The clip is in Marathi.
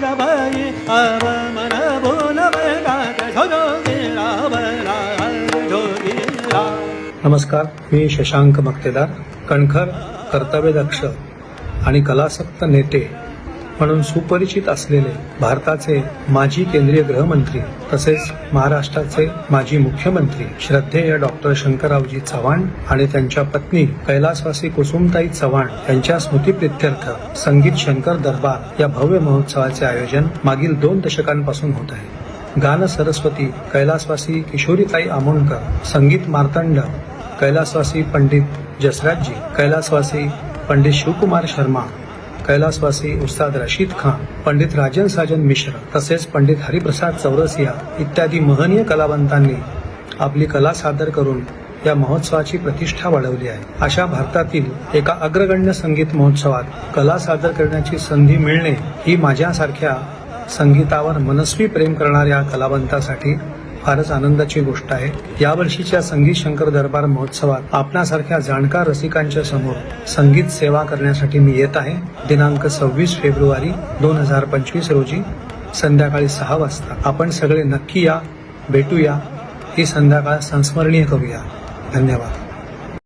जबाई अब मन बोलब नमस्कार मी शशांक मक्तेदार कणखर कर्तव्यदक्ष आणि कलासक्त नेते म्हणून सुपरिचित असलेले भारताचे माजी केंद्रीय गृहमंत्री तसेच महाराष्ट्राचे माजी मुख्यमंत्री श्रद्धेय डॉक्टर शंकररावजी चव्हाण आणि त्यांच्या पत्नी कैलासवासी कुसुमताई चव्हाण यांच्या स्मृतीप्रित्यर्थ संगीत शंकर दरबार या भव्य महोत्सवाचे आयोजन मागील दोन दशकांपासून होत आहे. गान सरस्वती कैलासवासी किशोरीताई आमोणकर संगीत मार्तंड कैलासवासी पंडित जसराजजी कैलासवासी पंडित शिवकुमार शर्मा कैलासवासी उस्ताद रशीद खान पंडित राजन साजन मिश्र तसेच पंडित हरिप्रसाद चौरसिया इत्यादी महनीय कलावंतांनी आपली कला सादर करून या महोत्सवाची प्रतिष्ठा वाढवली आहे. अशा भारतातील एका अग्रगण्य संगीत महोत्सवात कला सादर करण्याची संधी मिळणे ही माझ्यासारख्या संगीतावर मनस्वी प्रेम करणाऱ्या कलावंतासाठी फारच आनंदाची गोष्ट आहे. यावर्षीच्या संगीत शंकर दरबार महोत्सवात आपणासारख्या जाणकार रसिकांच्या समोर संगीत सेवा करण्यासाठी मी येत आहे. दिनांक सव्वीस फेब्रुवारी दोन हजार पंचवीस रोजी संध्याकाळी सहा वाजता. आपण सगळे नक्की या भेटूया. ही संध्याकाळ संस्मरणीय करूया. धन्यवाद.